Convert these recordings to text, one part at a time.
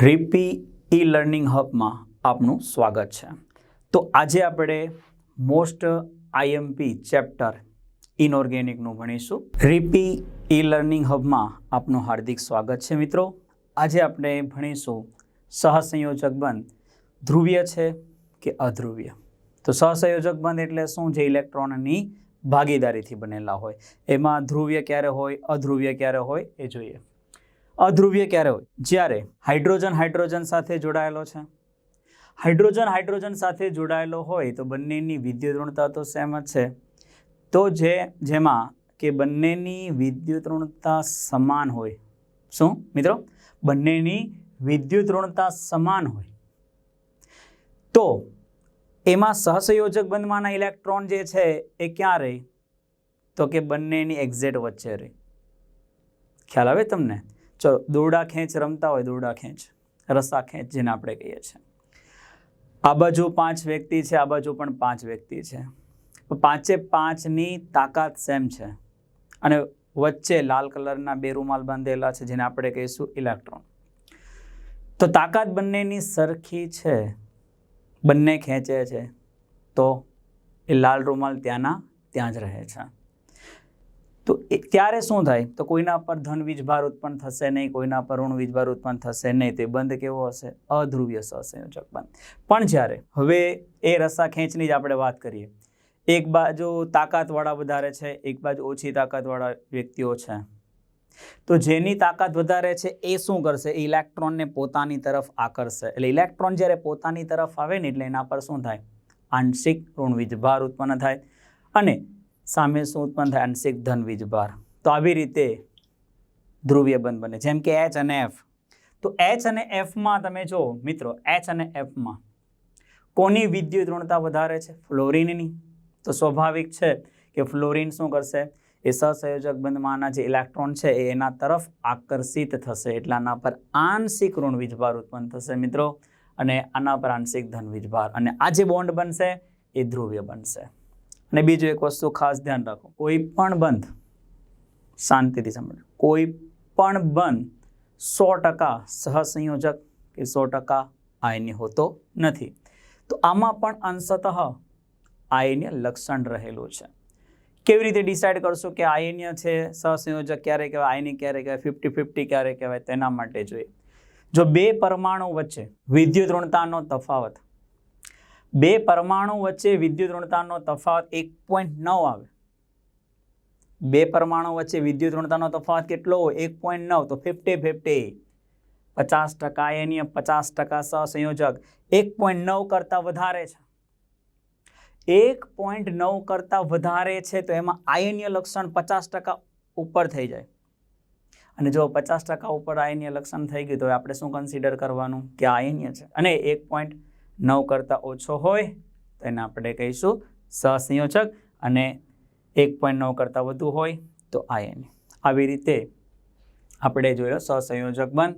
રીપી e learning હબમાં આપનું સ્વાગત છે. તો આજે આપણે મોસ્ટ આઈએમપી ચેપ્ટર ઇનઓર્ગેનિકનું ભણીશું. રીપી ઈ લર્નિંગ હબમાં આપનું હાર્દિક સ્વાગત છે મિત્રો. આજે આપણે ભણીશું સહસંયોજક બંધ ધ્રુવીય છે કે અધ્રુવીય? તો સહસંયોજક બંધ એટલે શું? જે ઇલેક્ટ્રોનની ભાગીદારીથી બનેલા હોય. એમાં ધ્રુવ્ય ક્યારે હોય? અધ્રુવ્ય ક્યારે હોય? એ જોઈએ. અધ્રુવ્ય ક્યારે હોય? જ્યારે હાઇડ્રોજન હાઇડ્રોજન સાથે જોડાયેલો છે. હાઇડ્રોજન હાઇડ્રોજન સાથે જોડાયેલો હોય તો બંનેની વિદ્યુત ઋણતા તો સેમ જ છે. તો જે, જેમાં કે બંનેની વિદ્યુત ઋણતા સમાન હોય. શું? મિત્રો? બંનેની વિદ્યુત ઋણતા સમાન હોય. તો એમાં સહસંયોજક બંધમાંના ઇલેક્ટ્રોન જે છે, એ ક્યાં રહે? તો કે બંનેની એક્ઝેટ વચ્ચે રહે. ખ્યાલ આવે તમને? ચલો, દોરડા ખેંચ રમતા હોય, દોરડા ખેંચ. રસ્સા ખેંચ જેને આપણે કહીએ છીએ. આ બાજુ પાંચ વ્યક્તિ છે, આ બાજુ પણ પાંચ વ્યક્તિ છે. પાંચે પાંચની તાકાત સેમ છે. અને વચ્ચે લાલ કલરના બે રૂમાલ બાંધેલા છે, જેને આપણે કહીશું ઇલેક્ટ્રોન. તો તાકાત બંનેની સરખી છે. બંને ખેંચે છે, તો એ લાલ રૂમાલ ત્યાંના ત્યાં જ રહે છે. તો ત્યારે શું થાય? તો કોઈના પર ધન વીજભાર ઉત્પન્ન થશે નહીં, કોઈના પર ઋણ વીજભાર ઉત્પન્ન થશે નહીં, તે બંધ કેવો હશે? અધ્રુવ્ય સહસંયોજક બંધ પણ જ્યારે હવે એ રસ્સા ખેંચની જ આપણે વાત કરીએ, એક બાજુ તાકાતવાળા વધારે છે, એક બાજુ ઓછી તાકાતવાળા વ્યક્તિઓ છે. તો જેની તાકાત વધારે છે એ શું કરશે? ઇલેક્ટ્રોનને પોતાની તરફ આકર્ષશે એટલે ઇલેક્ટ્રોન જ્યારે પોતાની તરફ આવે ને એટલે એના પર શું થાય? આંશિક ઋણ વીજભાર ઉત્પન્ન થાય અને સામે શું ઉત્પન્ન થાય? આંશિક ધન વીજભાર. તો આવી રીતે ધ્રુવીય બંધ બને. જેમ કે એચ અને એફ તો એચ અને એફમાં તમે જો મિત્રો એચ અને એફમાં કોની વિદ્યુત ઋણતા વધારે છે? ફ્લોરિનની. તો સ્વાભાવિક છે કે ફ્લોરિન શું કરશે? એ સહસંયોજક બંધમાંના જે ઇલેક્ટ્રોન છે એ એના તરફ આકર્ષિત થશે. એટલાના પર આંશિક ઋણ વીજભાર ઉત્પન્ન થશે મિત્રો. અને આના પર આંશિક ધન વીજભાર અને આ જે બોન્ડ બનશે એ ધ્રુવ્ય બનશે. અને બીજું એક વસ્તુ ખાસ ધ્યાન રાખો. કોઈ પણ બંધ, શાંતિથી સમજો કોઈ પણ બંધ સો ટકા સહસંયોજક કે સો ટકા આયની હોતો નથી. તો આમાં પણ અંશતઃ આયન્ય લક્ષણ રહેલું છે. કેવી રીતે ડિસાઇડ કરશો કે આયન્ય છે? સહસંયોજક ક્યારે કહેવાય? આયની ક્યારે કહેવાય? ફિફ્ટી ફિફ્ટી ક્યારે કહેવાય? તેના માટે જોઈએ. જો બે પરમાણુ વચ્ચે વિદ્યુત ઋણતાનો તફાવત, બે પરમાણુ વચ્ચે વિદ્યુત ઋણતાનો તફાવત એક પોઈન્ટ નવ આવે. બે પરમાણુ વચ્ચે વિદ્યુત ઋણતાનો તફાવત કેટલો હોય? એક પોઈન્ટ નવ. તો ફિફ્ટી ફિફ્ટી પચાસ ટકા આયનીય પચાસ ટકા સહસંયોજક. એક પોઈન્ટ નવ કરતાં વધારે છે. એક પોઈન્ટ નવ કરતાં વધારે છે, તો એમાં આયનીય લક્ષણ પચાસ ટકા ઉપર થઈ જાય. અને જો પચાસ ટકા ઉપર આયનીય લક્ષણ થઈ ગયું, તો આપણે શું કન્સિડર કરવાનું? કે આયનીય છે. અને એક પોઈન્ટ નવ કરતાં ઓછો હોય, તો એને આપણે કહીશું સહસંયોજક. અને એક પોઈન્ટ નવ કરતાં વધુ હોય, તો આયનીય. આવી રીતે આપણે જોયો, સહસંયોજક બંધ.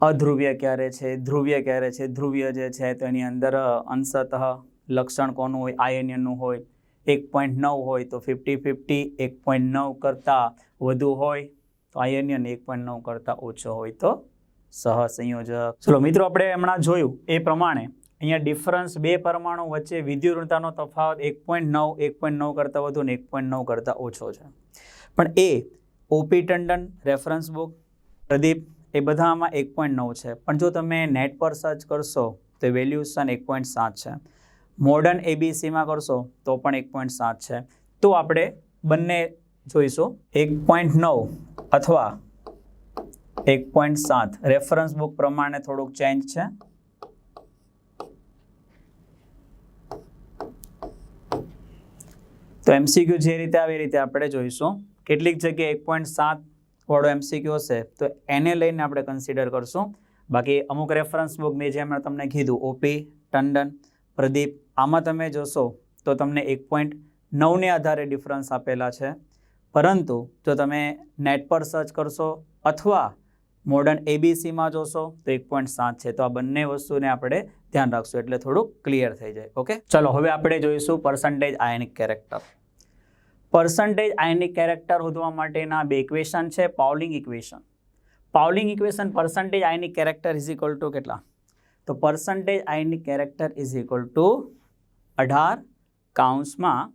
અધ્રુવ્ય ક્યારે છે? ધ્રુવ્ય ક્યારે છે? ધ્રુવ્ય જે છે તો એની અંદર અંશતઃ લક્ષણ કોનું હોય, આયનનું હોય, એક પોઈન્ટ નવ હોય તો ફિફ્ટી ફિફ્ટી એક પોઈન્ટ નવ કરતાં વધુ હોય તો આયનિયન એક પોઈન્ટ નવ કરતાં ઓછો હોય તો સહસંયોજક. ચલો, મિત્રો, આપણે હમણાં જોયું એ પ્રમાણે અહીંયા ડિફરન્સ બે પરમાણુ વચ્ચે વિદ્યુતતાનો તફાવત એક પોઈન્ટ નવ, એક પોઈન્ટ નવ કરતાં વધુ ને એક પોઈન્ટ નવ કરતાં ઓછો છે. પણ એ O P Tandon reference book Pradeep, એ બધામાં એક પોઈન્ટ નવ છે. પણ જો તમે નેટ પર સર્ચ કરશો તો વેલ્યુશન એક પોઈન્ટ સાત છે. મોડર્ન એબીસીમાં કરશો તો પણ એક પોઈન્ટ સાત છે. તો આપણે બંને જોઈશું. એક પોઈન્ટ નવ અથવા એક પોઈન્ટ સાત. રેફરન્સ બુક પ્રમાણે થોડુંક ચેન્જ છે. તો એમસીક્યુ જે રીતે આવી રીતે આપણે જોઈશું. કેટલીક જગ્યાએ એક પોઈન્ટ સાત વાળો એમસીક્યુ હશે, તો એને લઈને આપણે કન્સિડર કરશું. બાકી અમુક રેફરન્સ બુક મેં જેમ તમને કીધું ઓપી ટંડન પ્રદીપ, આમાં તમે જોશો તો તમને એક પોઈન્ટ નવને આધારે ડિફરન્સ આપેલા છે. પરંતુ જો તમે નેટ પર સર્ચ કરશો અથવા મોડર્ન એબીસીમાં જોશો તો એક પોઈન્ટ સાત છે. તો આ બંને વસ્તુને આપણે ધ્યાન રાખશું એટલે થોડુંક ક્લિયર થઈ જાય. ઓકે ચલો, હવે આપણે જોઈશું percentage ionic character percentage ionic character શોધવા માટેના બે ઇક્વેશન છે Pauling equation Pauling equation percentage ionic character is equal to કેટલા? તો percentage ionic character is equal to અઢાર કાઉન્સમાં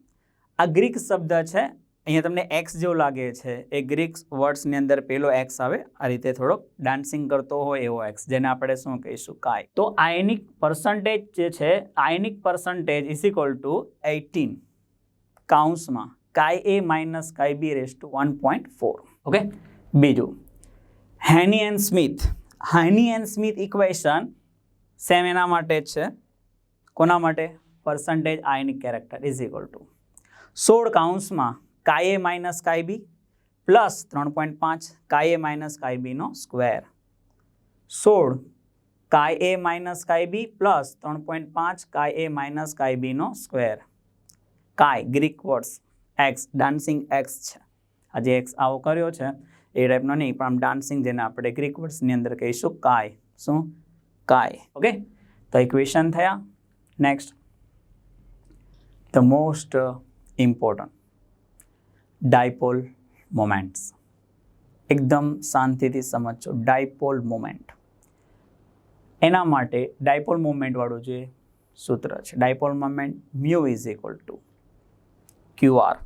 આ ગ્રીક શબ્દ છે. અહીંયા તમને એક્સ જેવું લાગે છે. એ ગ્રીક વર્ડ્સની અંદર પેલો એક્સ આવે, આ રીતે થોડોક ડાન્સિંગ કરતો હોય એવો એક્સ જેને આપણે શું કહીશું? કાય. તો આયનિક પર્સન્ટેજ જે છે ionic percentage is equal to eighteen કાઉન્સમાં chi A minus chi B raise to one point four okay બીજું. Hannay and Smith Hannay and Smith equation same એના માટે જ છે. કોના માટે? Percentage ionic character is equal to સોળ કાઉન્સમાં કાય માઇનસ કાય બી પ્લસ ત્રણ પોઈન્ટ પાંચ કાય માઇનસ કાય બીનો સ્ક્વેર સોળ કાય A minus chi B plus ત્રણ પોઈન્ટ પાંચ કાય એ માઇનસ કાય બીનો square chi Greek words X dancing X છે. આ જે એક્સ આવો કર્યો છે. એ ટાઈપનો નહીં, પણ આમ ડાન્સિંગ જેને આપણે ગ્રીક વર્ડ્સની અંદર કહીશું કાય શું? કાય ઓકે તો ઇક્વેશન થયા. Next the most important dipole moments એકદમ શાંતિથી સમજજો. ડાયપોલ મોમેન્ટ એના માટે ડાયપોલ મોમેન્ટવાળું જે સૂત્ર છે dipole moment mu is equal to q r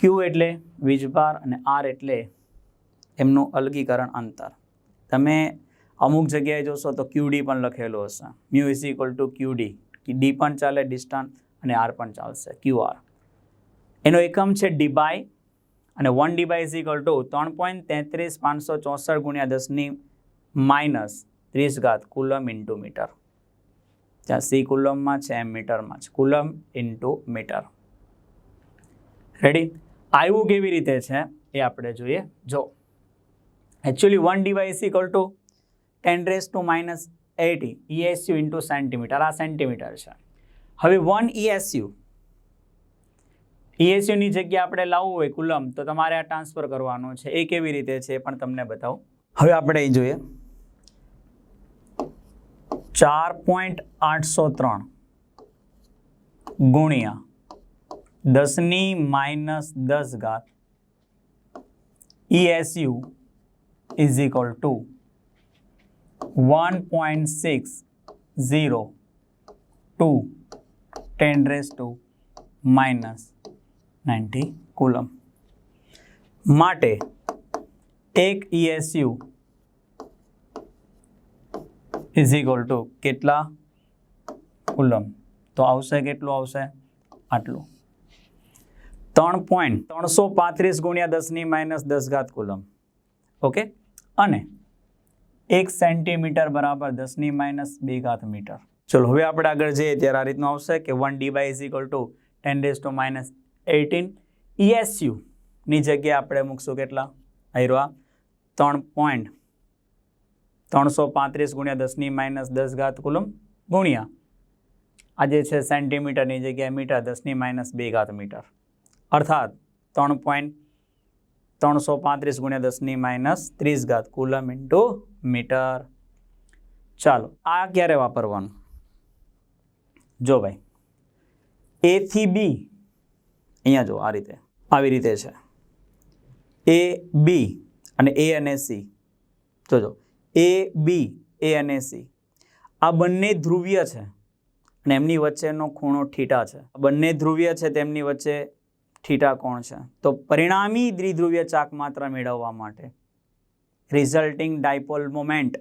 q એટલે વીજભાર અને આર એટલે એમનું અલગીકરણ અંતર. તમે અમુક જગ્યાએ જોશો તો ક્યુડી પણ લખેલું હશે. Mu is equal to q d d પણ ચાલે ડિસ્ટન્સ અને આર પણ ચાલશે. ક્યુ આર એનો એકમ છે ડીબાય અને one debye is equal to ત્રણ પોઈન્ટ તેત્રીસ પાંચસો ચોસઠ ગુણ્યા દસની માઇનસ ત્રીસ ઘાત કુલમ ઇન્ટુ મીટર ત્યાં સી કુલમમાં છે એમ મીટરમાં છે. કુલમ ઇન્ટુ મીટર રેડી આવ્યું કેવી રીતે છે? એ આપણે જોઈએ. જો. Actually one debye is equal to ten raise to minus eighteen ESU into centimetre આ સેન્ટીમીટર છે હવે વન ઈએસયુ ઈએસયુની જગ્યાએ આપણે લાવવું હોય કુલમ તો તમારે આ ટ્રાન્સફર કરવાનું છે એ કેવી રીતે છે એ પણ તમને બતાવું હવે આપણે એ જોઈએ ચાર પોઈન્ટ આઠસો ત્રણ ગુણ્યા દસની માઇનસ દસ ઘાત ESU is equal to one point six zero two ten raise to minus ninety coulomb માટે એક ઇએસયુ ઇઝ ઇક્વલ ટુ કેટલા કુલમ તો આવશે કેટલું આવશે? આટલું. ત્રણ પોઈન્ટ ત્રણસો પાંત્રીસ ગુણ્યા દસની માઇનસ દસ ઘાત કુલમ ઓકે અને એક સેન્ટીમીટર બરાબર દસની માઇનસ બે ઘાત મીટર. ચલો, હવે આપણે આગળ જઈએ, ત્યારે આ રીતનું આવશે કે one debye is equal to ten raise to minus eighteen ઇએસયુની જગ્યાએ આપણે મૂકશું કેટલા? આયરો ત્રણ પોઈન્ટ ત્રણસો પાંત્રીસ ગુણ્યા દસની માઇનસ દસ ઘાત કુલમ ગુણ્યા. આ જે છે સેન્ટીમીટરની જગ્યાએ મીટર, દસની માઇનસ બે ઘાત મીટર. અર્થાત ત્રણ પોઈન્ટ ત્રણસો પાંત્રીસ ગુણ્યા દસની માઇનસ ત્રીસ ઘાત કુલમ ઇન્ટુ મીટર. ચાલો, આ ક્યારે વાપરવાનું? જો ભાઈ એ થી બી અહીંયા જો આ રીતે, આવી રીતે છે. એ બી અને એ અને સી જોજો એ બી એ અને સી આ બંને ધ્રુવીય છે અને એમની વચ્ચેનો ખૂણો ઠીટા છે. બંને ધ્રુવીય છે, તેમની વચ્ચે થીટા કોણ છે? તો પરિણામી દ્વિધ્રુવીય ચાક માત્રા મેળવવા માટે resulting dipole moment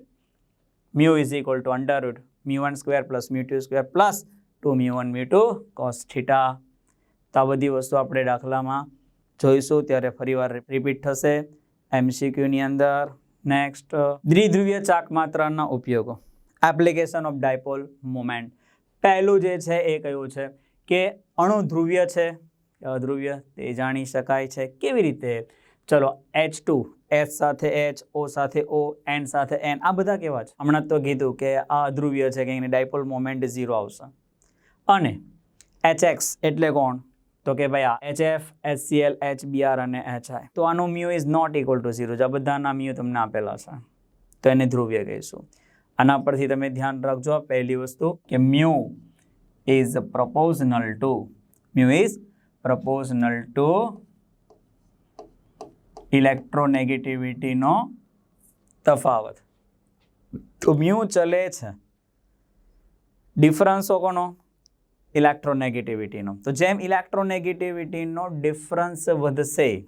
mu is equal to under root mu one square plus mu two square plus two mu one mu two cos theta તો આ બધી વસ્તુ આપણે દાખલામાં જોઈશું, ત્યારે ફરીવાર રિપીટ થશે એમસીક્યુની અંદર. નેક્સ્ટ દ્વિધ્રુવીય ચાક માત્રાના ઉપયોગો. એપ્લિકેશન ઓફ ડાયપોલ મોમેન્ટ પહેલું જે છે એ કયું છે? કે અણુ ધ્રુવ્ય છે. કે અધ્રુવ્ય તે જાણી શકાય છે કેવી રીતે? ચલો એચ ટુ એચ સાથે એચ ઓ સાથે ઓ એન સાથે એન આ બધા કેવા છે? હમણાં તો કીધું કે આ ધ્રુવ્ય છે કે એની ડાયપોલ મોમેન્ટ ઝીરો આવશે. અને એચ એક્સ એટલે કોણ? તો કે ભાઈ આ H F H C L H B R અને એચ આઈ તો આનું mu is not equal to zero આ બધાના મ્યુ તમને આપેલા છે. તો એને ધ્રુવ્ય કહીશું. આના પરથી તમે ધ્યાન રાખજો પહેલી વસ્તુ કે mu is proportional to mu is proportional to ઇલેક્ટ્રોનેગેટિવિટીનો તફાવત. તો મ્યુ ચલે છે. ડિફરન્સો કોનો? ઇલેક્ટ્રોનેગેટિવિટીનો. તો જેમ ઇલેક્ટ્રોનેગેટિવિટીનો ડિફરન્સ વધશે,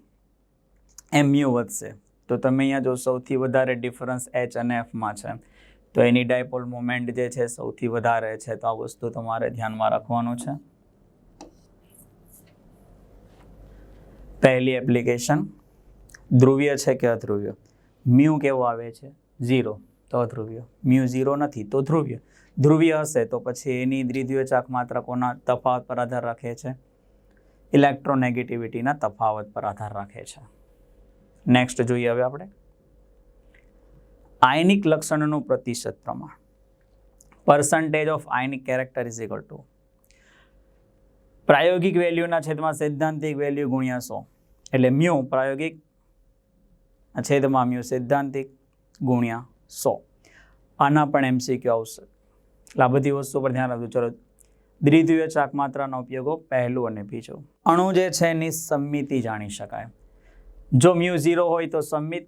એમ મ્યુ વધશે. તો તમે અહીંયા જો સૌથી વધારે ડિફરન્સ એચ અને એફમાં છે, તો એની ડાયપોલ મોમેન્ટ જે છે સૌથી વધારે છે. તો આ વસ્તુ તમારે ધ્યાનમાં રાખવાનું છે. પહેલી એપ્લિકેશન ધ્રુવીય છે કે અધ્રુવ્ય? મ્યુ કેવો આવે છે? ઝીરો. તો અધ્રુવ્ય. મ્યુ ઝીરો નથી, તો ધ્રુવ્ય. ધ્રુવીય હશે તો પછી એની દ્વિધ્રુવીય ચાક માત્રા કોના તફાવત પર આધાર રાખે છે? ઇલેક્ટ્રોનેગેટિવિટીના તફાવત પર આધાર રાખે છે. નેક્સ્ટ જોઈએ હવે આપણે. આયનિક લક્ષણનું પ્રતિશત પ્રમાણ. Percentage of ionic character is equal to પ્રાયોગિક વેલ્યુના છેદમાં સૈદ્ધાંતિક વેલ્યુ ગુણ્યા સો. એટલે મ્યુ પ્રાયોગિક, છેદમાં મ્યુ સૈદ્ધાંતિક ગુણ્યા સો. આના પણ એમસીક્યુ આવશે. એટલે આ બધી વસ્તુ પર ધ્યાન રાખજો. ચલો દ્વિધ્રુવીય ચાક માત્રાનો ઉપયોગો પહેલું અને બીજું. અણુ જે છે એની સંમિતિ જાણી શકાય. જો મ્યુ ઝીરો હોય તો સંમિત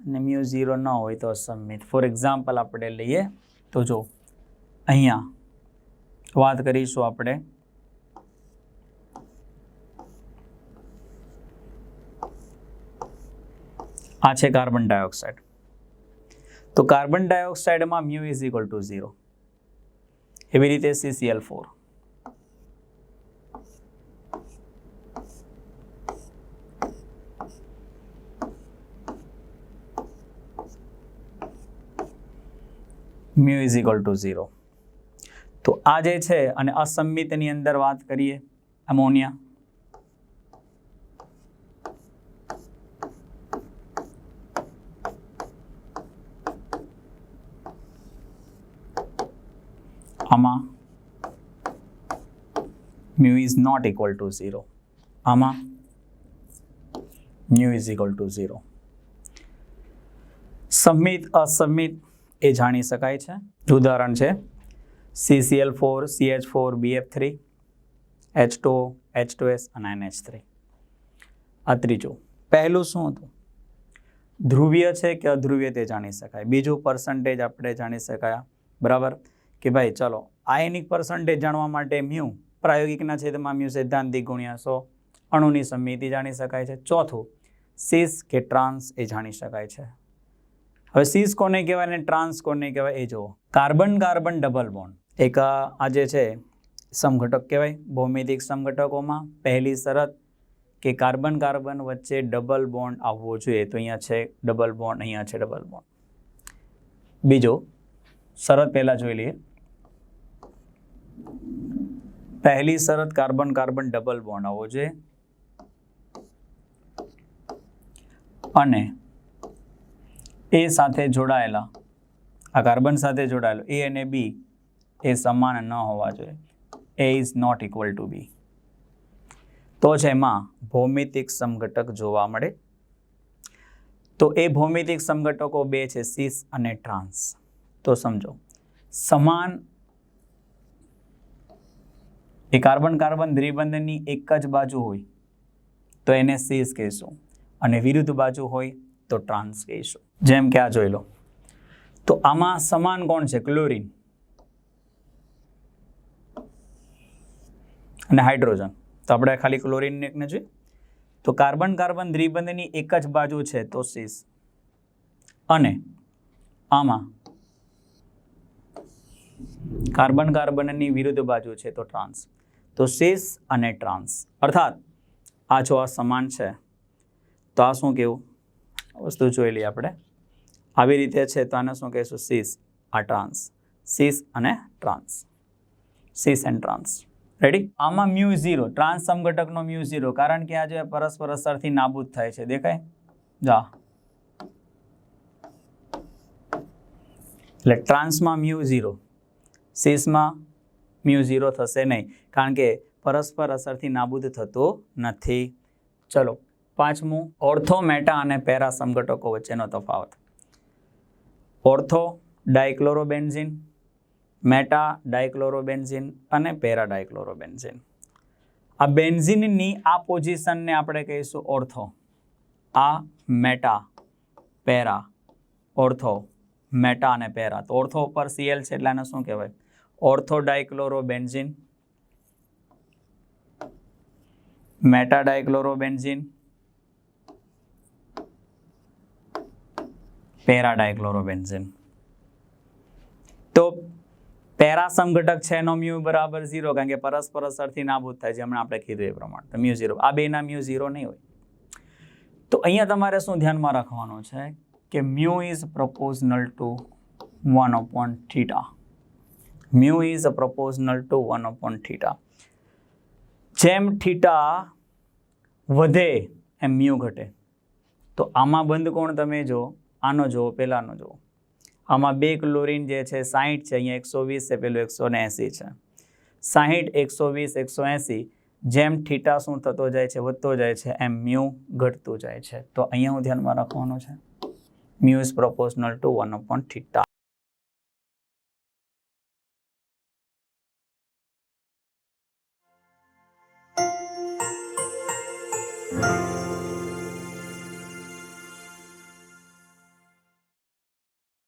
અને મ્યુ ઝીરો ન હોય તો અસંમિત. ફોર એક્ઝામ્પલ આપણે લઈએ તો જો, અહીંયા વાત કરીશું આપણે આ છે કાર્બન ડાયોક્સાઇડ. તો carbon ડાયોક્સાઇડમાં mu is equal to zero. એવી રીતે CCl four mu is equal to zero. તો આ જે છે અને અસંમિતની અંદર વાત કરીએ અમોનિયા આમાં mu is not equal to zero આમાં mu is equal to zero સંમિત અસંમિત એ જાણી શકાય છે. ઉદાહરણ છે. CCl four CH four BF three H two H two S અને એનએચ થ્રી આ ત્રીજું. પહેલું શું હતું? ધ્રુવીય છે કે અધ્રુવીય તે જાણી શકાય. બીજું પર્સન્ટેજ આપણે જાણી શકાય. બરાબર? કે ભાઈ ચલો આયનિક પર્સન્ટેજ જાણવા માટે મ્યુ પ્રાયોગિકના છેદમાં મ્યુ સૈદ્ધાંતિક ગુણ્યા સો. અણુની સમિતિ જાણી શકાય છે. ચોથું, સીસ કે ટ્રાન્સ એ જાણી શકાય છે. હવે સીસ કોને કહેવાય અને ટ્રાન્સ કોને કહેવાય એ જુઓ. Carbon carbon double bond. એક આ જે છે, સમઘટક કહેવાય, ભૌમિતિક સમઘટકોમાં પહેલી શરત કે કાર્બન કાર્બન વચ્ચે ડબલ બોન્ડ આવવો જોઈએ. તો અહીંયા છે ડબલ બોન્ડ, અહીંયા છે ડબલ બોન્ડ. બીજો શરત પહેલાં જોઈ લઈએ. પહેલી શરત કાર્બન કાર્બન ડબલ બોન્ડ આવવો જોઈએ. અને એ સાથે જોડાયેલા, આ કાર્બન સાથે જોડાયેલો, એ અને બી એ સમાન ન હોવા જોઈએ. A is not equal to B. તો જ એમાં ભૌમિતિક સમઘટક જોવા મળે. તો એ ભૌમિતિક સમઘટકો બે છે, સીસ અને ટ્રાન્સ. તો સમજો. સમાન એ કાર્બન કાર્બન દ્વિબંધની એક જ બાજુ હોય તો એને સીસ કહીશું અને વિરુદ્ધ બાજુ હોય તો ટ્રાન્સ કહીશું. જેમ કે આ જોઈ લો. તો આમાં સમાન કોણ છે? ક્લોરીન. અને હાઇડ્રોજન. તો આપણે ખાલી ક્લોરીન એકને જોઈએ. તો કાર્બન કાર્બન દ્વિબંધની એક જ બાજુ છે તો સીસ અને આમાં કાર્બન કાર્બનની વિરુદ્ધ બાજુ છે તો ટ્રાન્સ તો સીસ અને ટ્રાન્સ અર્થાત, આ જો આ સમાન છે, તો આ શું કેવું? વસ્તુ જોઈ લઈએ આપણે. આવી રીતે છે તો આને શું કહીશું? સીસ આ ટ્રાન્સ સીસ અને ટ્રાન્સ સીસ એન્ડ ટ્રાન્સ રેડી આમાં મ્યુ ઝીરો ટ્રાન્સ સમઘટકનો મ્યુ ઝીરો કારણ કે આ જે પરસ્પર અસરથી નાબૂદ થાય છે. દેખાય? જા. એટલે ટ્રાન્સમાં મ્યુ ઝીરો સીસમાં મ્યુ ઝીરો થશે નહીં. કારણ કે પરસ્પર અસરથી નાબૂદ થતો નથી. ચલો, પાંચમું, ઓર્થો, મેટા અને પેરા સમઘટકો વચ્ચેનો તફાવત. ઓર્થો, ડાયક્લોરોબેન્ઝિન, મેટા, ડાયક્લોરોબેન્ઝિન અને પેરા ડાયક્લોરોબેન્ઝિન. આ બેન્ઝિનની આ પોઝિશનને આપણે કહીશું ઓર્થો. આ, મેટા, પેરા. ઓર્થો, મેટા અને પેરા. તો ઓર્થો ઉપર સીએલ છે એટલે એને શું કહેવાય? Ortho dichloro benzene meta dichloro benzene para dichloro તો પેરા સમઘટક છે એનો મ્યુ બરાબર ઝીરો, કારણ કે પરસ્પર અસરથી નાબૂદ થાય છે હમણાં આપણે કીધું એ પ્રમાણે. તો મ્યુ ઝીરો. આ બેના મ્યુ ઝીરો નહીં હોય. તો અહીંયા તમારે શું ધ્યાનમાં રાખવાનું છે? કે mu is proportional to one upon theta. Mu is proportional to one upon theta. જેમ થીટા વધે એમ મ્યુ ઘટે. તો આમાં બંધ કોણ તમે જો આનો જુઓ પહેલાંનો જુઓ. આમાં બે ક્લોરીન જે છે, સાહીઠ છે, અહીંયા એકસો વીસ છે, પેલું એકસો ને એંસી છે. સાહીઠ, એકસો વીસ, એકસો એંસી, જેમ થીટા શું થતો જાય છે, વધતો જાય છે, એમ મ્યુ ઘટતું જાય છે. તો અહીંયા હું ધ્યાનમાં રાખવાનું છે. Mu is proportional to one upon theta.